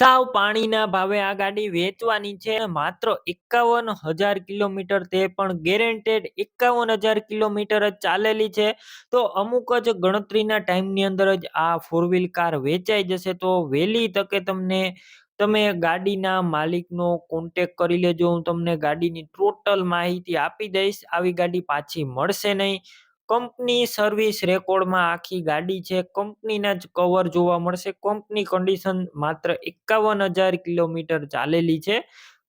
સાવ પાણીના ભાવે આ ગાડી વેચવાની છે. માત્ર એકાવન હજાર કિલોમીટર તે પણ ગેરેન્ટેડ એકાવન હજાર કિલોમીટર જ ચાલેલી છે. તો અમુક જ ગણતરીના ટાઈમની અંદર જ આ ફોર વ્હીલ કાર વેચાઈ જશે. તો વહેલી તકે તમને, તમે ગાડીના માલિકનો કોન્ટેક કરી લેજો. હું તમને ગાડીની ટોટલ માહિતી આપી દઈશ. આવી ગાડી પાછી મળશે નહીં. કંપની સર્વિસ રેકોર્ડમાં આખી ગાડી છે. કંપનીના જ કવર જોવા મળશે. કંપની કન્ડિશન માત્ર એકાવન હજાર કિલોમીટર ચાલેલી છે.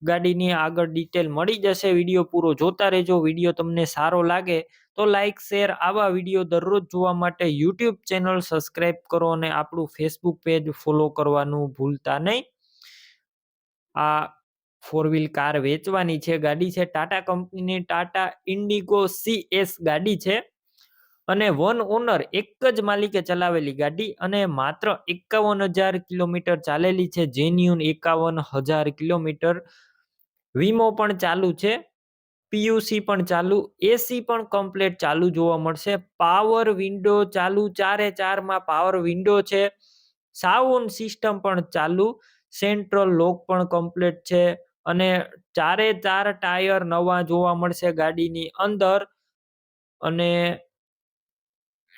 ગાડીની આગળ ડિટેલ મળી જશે. વીડિયો પૂરો જોતા રહેજો. વીડિયો તમને સારો લાગે તો લાઇક શેર આવા વીડિયો દરરોજ જોવા માટે યુટ્યુબ ચેનલ સબસ્ક્રાઈબ કરો અને આપણું ફેસબુક પેજ ફોલો કરવાનું ભૂલતા નહીં. આ ફોર વ્હીલ કાર વેચવાની છે. ગાડી છે. ટાટા કંપનીની ટાટા ઇન્ડિગો સીએસ ગાડી છે. અને વન ઓનર એક જ માલિકે ચલાવેલી ગાડી અને માત્ર એકાવન હજાર કિલોમીટર ચાલેલી છે. જેન્યુન એકાવન હજાર કિલોમીટર. વીમો પણ ચાલુ છે. પીયુસી પણ ચાલુ. એસી પણ કમ્પ્લેટ ચાલુ જોવા મળશે. પાવર વિન્ડો ચાલુ. ચારે ચારમાં પાવર વિન્ડો છે. સાઉન્ડ સિસ્ટમ પણ ચાલુ. સેન્ટ્રલ લોક પણ કમ્પ્લેટ છે. અને ચારે ચાર ટાયર નવા જોવા મળશે ગાડીની અંદર. અને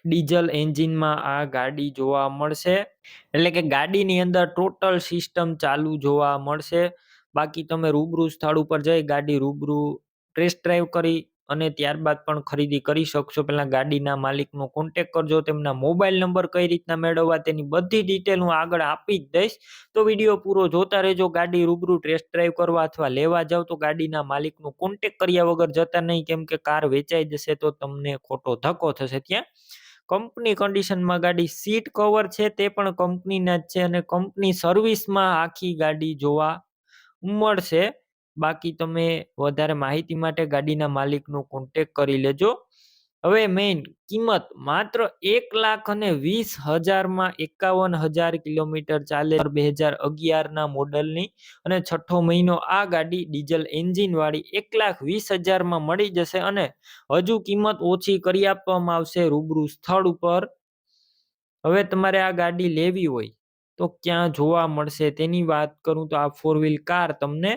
ડીઝલ એન્જિનમાં આ ગાડી જોવા મળશે. એટલે કે ગાડીની અંદર ટોટલ સિસ્ટમ ચાલુ જોવા મળશે. બાકી તમે રૂબરૂ સ્થળ ઉપર જઈ ગાડી રૂબરૂ ટેસ્ટ ડ્રાઈવ કરી અને ત્યારબાદ પણ ખરીદી કરી શકશો. પહેલાં ગાડીના માલિકનો કોન્ટેક કરજો, તેમના મોબાઈલ નંબર કઈ રીતના મેળવવા તેની બધી ડિટેલ હું આગળ આપી જ દઈશ. તો વીડિયો પૂરો જોતા રહેજો, ગાડી રૂબરૂ ટેસ્ટ ડ્રાઈવ કરવા અથવા લેવા જાઓ તો ગાડીના માલિકનો કોન્ટેક કર્યા વગર જતા નહીં. કેમ કે કાર વેચાઈ જશે તો તમને ખોટો ધક્કો થશે ત્યાં. કંપની કન્ડિશનમાં ગાડી સીટ કવર છે તે પણ કંપનીના જ છે અને કંપની સર્વિસમાં આખી ગાડી જોવા મળશે. બાકી તમે વધારે માહિતી માટે ગાડીના માલિકનો કોન્ટેક કરી લેજો. હવે મેઇન કિંમત માત્ર એક લાખ અને વીસ હજારમાં એકાવન હજાર કિલોમીટર ચાલે. બે હજાર અગિયારના મોડલની અને છઠ્ઠો મહિનો આ ગાડી ડીઝલ એન્જિનવાળી એક લાખ વીસ હજારમાં મળી જશે અને હજુ કિંમત ઓછી કરી આપવામાં આવશે રૂબરૂ સ્થળ ઉપર. હવે તમારે આ ગાડી લેવી હોય તો ક્યાં જોવા મળશે તેની વાત કરું તો આ ફોર વ્હીલ કાર તમને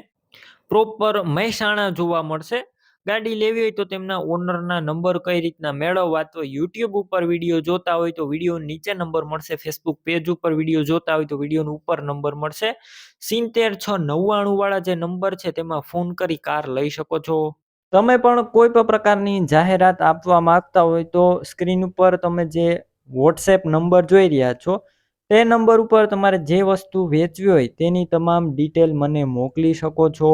પ્રોપર મહેસાણા જોવા મળશે. ગાડી લેવી હોય તો તેમના ઓનરના નંબર કઈ રીતના મેળવવા તો યુટ્યુબ ઉપર વીડિયો જોતા હોય તો વીડિયો નીચે નંબર મળશે. ફેસબુક પેજ ઉપર વીડિયો જોતા હોય તો વિડીયોનો ઉપર નંબર મળશે. સિત્તેર છ નવ્વાણું વાળા જે નંબર છે તેમાં ફોન કરી કાર લઈ શકો છો. તમે પણ કોઈ પણ પ્રકારની જાહેરાત આપવા માંગતા હોય તો સ્ક્રીન ઉપર તમે જે વોટ્સએપ નંબર જોઈ રહ્યા છો, તે નંબર ઉપર તમારે જે વસ્તુ વેચવી હોય તેની તમામ ડિટેલ મને મોકલી શકો છો.